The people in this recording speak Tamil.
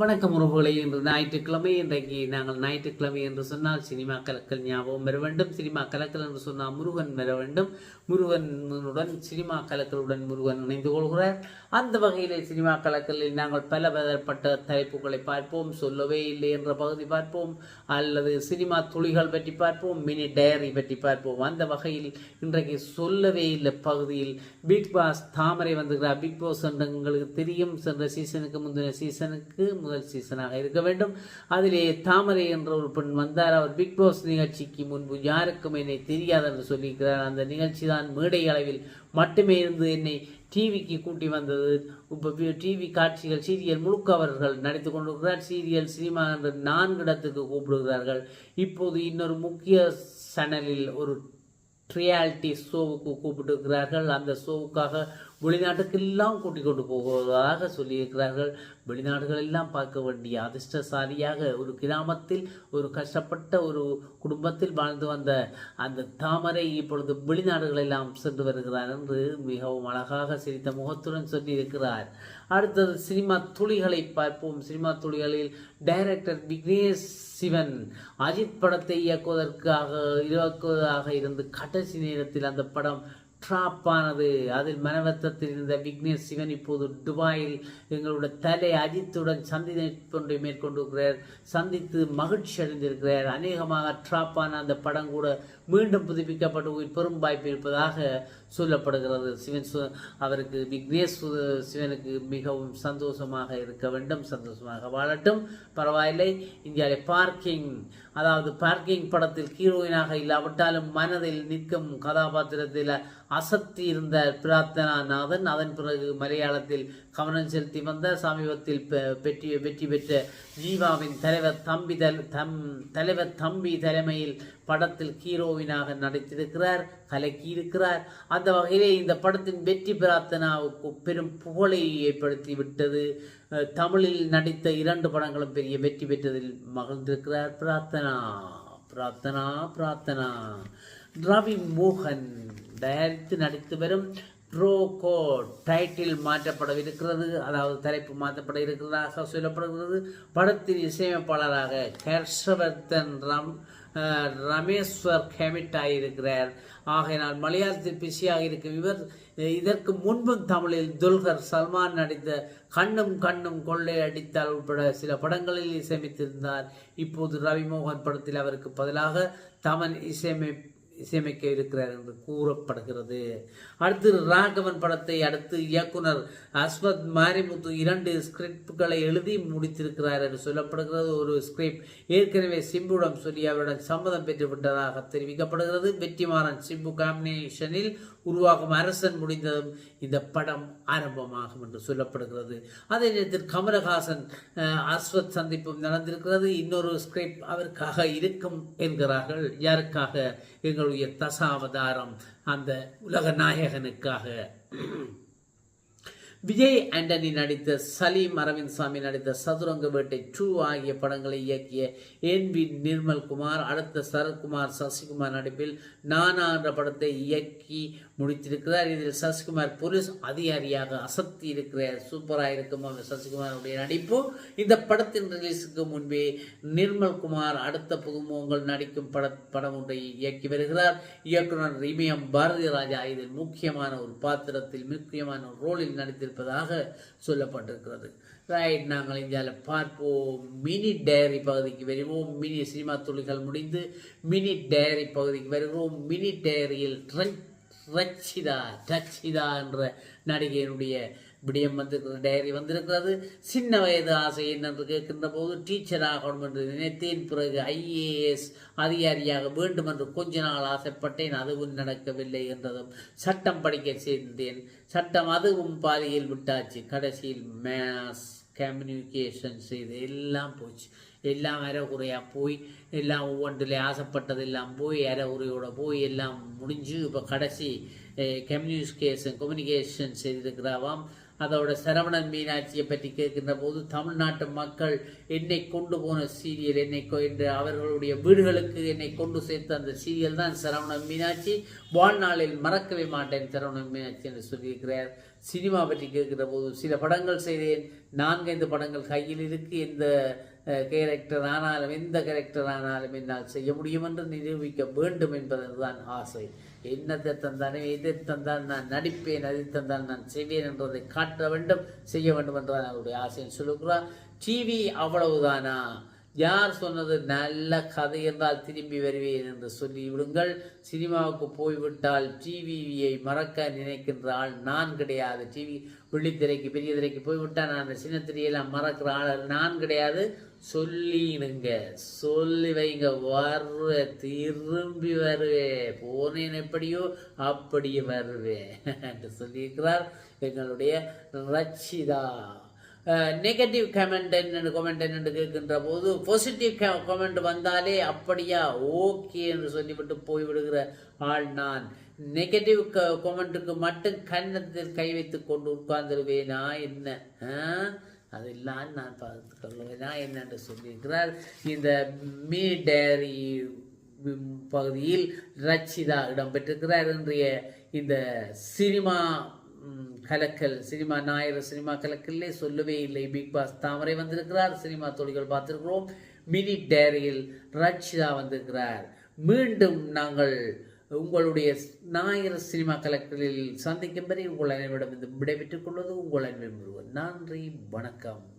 வணக்கம் உறவுகளை இன்று ஞாயிற்றுக்கிழமை. இன்றைக்கு நாங்கள் ஞாயிற்றுக்கிழமை என்று சொன்னால் சினிமா கலக்கல் ஞாபகம் வர வேண்டும். சினிமா கலக்கல் என்று சொன்னால் முருகன் வர வேண்டும். முருகனுடன் சினிமா கலக்கலுடன் முருகன் இணைந்து கொள்கிறார். அந்த வகையிலே சினிமா கலக்கலில் நாங்கள் பல பலப்பட்ட தலைப்புகளை பார்ப்போம். சொல்லவே இல்லை என்ற பகுதி பார்ப்போம். அல்லது சினிமா துளிகள் பற்றி பார்ப்போம். மினி டயரி பற்றி பார்ப்போம். அந்த வகையில் இன்றைக்கு சொல்லவே இல்லை பகுதியில். பிக் பாஸ் தாமரை வந்துகிறார். பிக் பாஸ் என்று எங்களுக்கு தெரியும். சென்ற சீசனுக்கு முந்தின சீசனுக்கு முதல் சீசனாக இருக்க வேண்டும். அதிலே தாமரை என்ற ஒரு பெண் வந்தார். அவர் பிக் பாஸ் நிகழ்ச்சிக்கு முன்பு யாருக்கும் என்னை தெரியாது என்று சொல்லியிருக்கிறார். அந்த நிகழ்ச்சி தான் மேடை அளவில் மட்டுமே இருந்து என்னை டிவிக்கு கூட்டி வந்தது. இப்போ டிவி காட்சிகள் சீரியல் முழுக்க அவர்கள் நடித்து கொண்டிருக்கிறார். சீரியல் சினிமா என்று நான்கு இடத்துக்கு கூப்பிடுகிறார்கள். இப்போது இன்னொரு முக்கிய சேனலில் ஒரு ரியாலிட்டி ஷோவுக்கு கூப்பிட்டுருக்கிறார்கள். அந்த ஷோவுக்காக வெளிநாட்டுக்கெல்லாம் கூட்டிக் கொண்டு போவதாக சொல்லியிருக்கிறார்கள். வெளிநாடுகளெல்லாம் பார்க்க வேண்டிய அதிர்ஷ்டசாலியாக ஒரு கிராமத்தில் ஒரு கஷ்டப்பட்ட ஒரு குடும்பத்தில் வாழ்ந்து வந்த அந்த தாமரை இப்பொழுது வெளிநாடுகளெல்லாம் சென்று வருகிறார் என்று மிகவும் அழகாக சிரித்த முகத்துடன் சொல்லியிருக்கிறார். அடுத்தது சினிமா துளிகளை பார்ப்போம். சினிமா துளிகளில் டைரக்டர் விக்னேஷ் சிவன் அஜித் படத்தை இயக்குவதற்காக இயக்குவதாக இருந்து கடைசி நேரத்தில் அந்த படம் ட்ராப் ஆனது அதில் மனவத்தத்தில் இருந்த விக்னேஷ் சிவன் இப்போது துபாயில் எங்களுடைய தலை அஜித்துடன் சந்திப்பு ஒன்றை மேற்கொண்டிருக்கிறார். சந்தித்து மகிழ்ச்சி அடைந்திருக்கிறார். அநேகமாக ட்ராப் ஆன அந்த படம் கூட மீண்டும் புதுப்பிக்கப்பட்டு பெரும் வாய்ப்பு இருப்பதாக சொல்லப்படுகிறது. சிவன் சு அவருக்கு விக்னேஷ் சிவனுக்கு மிகவும் சந்தோஷமாக இருக்க வேண்டும் சந்தோஷமாக வாழட்டும். பரவாயில்லை. இந்தியாவில் பார்க்கிங் அதாவது பார்க்கிங் படத்தில் ஹீரோயினாக இல்லாவிட்டாலும் மனதில் நிற்கும் கதாபாத்திரத்தில் அசத்தி இருந்த பிரார்த்தனா நாதன் அதன் பிறகு மலையாளத்தில் கவனம் செலுத்தி வந்த சமீபத்தில் வெற்றி வெற்றி பெற்ற ஜீவாவின் தலைவர் தம்பி தம் தலைவர் தம்பி தலைமையில் படத்தில் ஹீரோவினாக நடித்திருக்கிறார். கலக்கியிருக்கிறார். அந்த வகையிலே இந்த படத்தின் வெற்றி பிரார்த்தனாவுக்கு பெரும் புகழை ஏற்படுத்தி விட்டது தமிழில் நடித்த இரண்டு படங்களும் பெரிய வெற்றி பெற்றதில் மகிழ்ந்திருக்கிறார். பிரார்த்தனா பிரார்த்தனா பிரார்த்தனா. ரவி மோகன் தயாரித்து நடித்து வரும் ப்ரோகோ டைட்டில் மாற்றப்படவிருக்கிறது. அதாவது தலைப்பு மாற்றப்பட இருக்கிறதாக சொல்லப்படுகிறது. படத்தின் இசையமைப்பாளராக ஹர்ஷவர்தன் ராம் ரமேஸ்வர் ஹெமிட் ஆகியிருக்கிறார் ஆகையினால் மலையாளத்தில் பிஸியாக இருக்கும் இவர் இதற்கு முன்பும் தமிழில் துல்கர் சல்மான் நடித்த கண்ணும் கண்ணும் கொள்ளை அடித்தால் உட்பட சில படங்களில் இசையமைத்திருந்தார். இப்போது ரவிமோகன் படத்தில் அவருக்கு பதிலாக தமன் இசையமை இசையமைக்க இருக்கிறார் என்று கூறப்படுகிறது. அடுத்து ராகவன் படத்தை அடுத்து இயக்குனர் அஸ்வத் மாரிமுத்து இரண்டு ஸ்கிரிப்டுகளை எழுதி முடித்திருக்கிறார் என்று சொல்லப்படுகிறது. ஒரு ஸ்கிரிப்ட் ஏற்கனவே சிம்புடன் சொல்லி அவருடன் சம்மதம் பெற்று விட்டதாக தெரிவிக்கப்படுகிறது. வெற்றிமாறன் சிம்பு காம்பினேஷனில் உருவாகும் அரசன் முடிந்ததும் இந்த படம் ஆரம்பமாகும் என்று சொல்லப்படுகிறது. அதே நேரத்தில் கமலஹாசன் அஸ்வத் சந்திப்பும் நடந்திருக்கிறது. இன்னொரு ஸ்கிரிப்ட் அவருக்காக இருக்கும் என்கிறார்கள். யாருக்காக? எங்களுடைய தசாவதாரம் அந்த உலக நாயகனுக்காக விஜய் ஆண்டனி நடித்த சலீம் அரவிந்த் சாமி நடித்த சதுரங்க வேட்டை டூ ஆகிய படங்களை இயக்கிய என் வி நிர்மல் குமார் அடுத்த சரத்குமார் சசிகுமார் நடிப்பில் நானா என்ற படத்தை இயக்கி முடித்திருக்கிறார். இதில் சசிகுமார் போலீஸ் அதிகாரியாக அசத்தி இருக்கிறார். சூப்பராக இருக்கும் அவர் சசிகுமாருடைய நடிப்பு. இந்த படத்தின் ரிலீஸுக்கு முன்பே நிர்மல் குமார் அடுத்த புதுமுகங்கள் நடிக்கும் பட படம் ஒன்றை இயக்கி வருகிறார். இயக்குனர் ரிமியம் பாரதி ராஜா இதில் முக்கியமான ஒரு பாத்திரத்தில் முக்கியமான ஒரு ரோலில் இருப்பதாக சொல்லப்பட்டிருக்கிறது. ரைட் நாங்கள் இந்தியாவில் பார்ப்போம். மினி டேரி பகுதிக்கு வருவோம். மினி சினிமா துளிகள் முடிந்து மினி டயரி பகுதிக்கு வருகிறோம் மினி டயரியில் ரச்சிதா ரச்சிதா என்ற நடிகையினுடைய விடயம் வந்திருக்கிறது டைரி வந்திருக்கிறது. சின்ன வயது ஆசை என்னென்று கேட்கின்ற போது டீச்சர் ஆகணும் என்று நினைத்தேன். பிறகு ஐஏஎஸ் அதிகாரியாக வேண்டும் என்று கொஞ்ச நாள் ஆசைப்பட்டேன். அதுவும் நடக்கவில்லை என்றதும் சட்டம் படிக்க சேர்ந்தேன். சட்டம் அதுவும் பாதியில் விட்டாச்சு. கடைசியில் மேஸ் கம்யூனிகேஷன் செய்து எல்லாம் போச்சு. எல்லாம் அரைகுறையாக போய் எல்லாம் ஒவ்வொன்றில் ஆசைப்பட்டதெல்லாம் போய் அரைகுறையோடு போய் எல்லாம் முடிஞ்சு இப்போ கடைசி கம்யூனிகேஷன் கம்யூனிகேஷன் செய்திருக்கிறாவாம் அதோட சரவணன் மீனாட்சியை பற்றி கேட்கின்ற போது தமிழ்நாட்டு மக்கள் என்னை கொண்டு போன சீரியல் என்னை என்று அவர்களுடைய வீடுகளுக்கு என்னை கொண்டு சேர்த்த அந்த சீரியல் தான் சரவணன் மீனாட்சி. வாழ்நாளில் மறக்கவே மாட்டேன் சரவணன் மீனாட்சி என்று சொல்லியிருக்கிறார். சினிமா பற்றி கேட்கிற போது சில படங்கள் செய்தேன். நான்கைந்து படங்கள் கையில் இருக்கு. இந்த கேரக்டர் ஆனாலும் எந்த கேரக்டர் ஆனாலும் என்னால் செய்ய முடியும் என்று நிரூபிக்க வேண்டும் என்பதுதான் ஆசை. என்னத்தை தந்தாலும் எதை தந்தால் நான் நடிப்பேன் அதை தந்தால் நான் செய்வேன் என்றதை காட்ட வேண்டும் செய்ய வேண்டும் என்றுதான் அவருடைய ஆசைன்னு சொல்லுகிறார். டிவி அவ்வளவுதானா? யார் சொன்னது? நல்ல கதை என்றால் திரும்பி வருவேன் என்று சொல்லி விடுங்கள். சினிமாவுக்கு போய்விட்டால் டிவியை மறக்க நினைக்கின்ற ஆள் நான் கிடையாது. டிவி வெள்ளித்திரைக்கு பெரிய திரைக்கு போய்விட்டால் நான் அந்த சின்ன திரையெல்லாம் மறக்கிற ஆள் நான் கிடையாது. சொல்லிடுங்க சொல்லி வைங்க. வருவ திரும்பி வருவேன். போனேன் எப்படியோ அப்படியே வருவேன் என்று சொல்லியிருக்கிறார் எங்களுடைய ரச்சிதா. நெகட்டிவ் கமெண்ட் என்ன கமெண்ட் என்னன்னு கேட்கின்ற போது பாசிட்டிவ் கமெண்ட் வந்தாலே அப்படியா ஓகே என்று சொல்லிவிட்டு போய்விடுகிற ஆள் நான். நெகட்டிவ் கமெண்ட்டுக்கு மட்டும் கன்னத்தில் கை வைத்து கொண்டு உட்கார்ந்துருவேனா என்ன? அதெல்லாம் நான் பார்த்து கொள்வேனா என்னென்று சொல்லியிருக்கிறார். இந்த மீ டேரி பகுதியில் ரச்சிதா இடம்பெற்றிருக்கிறார். இன்றைய இந்த சினிமா கலக்கல் சினிமா ஞாயிறு சினிமா கலக்கல்லே சொல்லவே இல்லை. பிக் பாஸ் தாமரை வந்திருக்கிறார். சினிமா தொழில்கள் பார்த்துருக்கிறோம். மினி டேரியில் ரச்சிதா வந்திருக்கிறார். மீண்டும் நாங்கள் உங்களுடைய ஞாயிறு சினிமா கலக்கலில் சந்திக்கும் வரை உங்கள் அனைவரிடம் விடைபெற்றுக் கொள்வது உங்கள் அன்பு நன்றி வணக்கம்.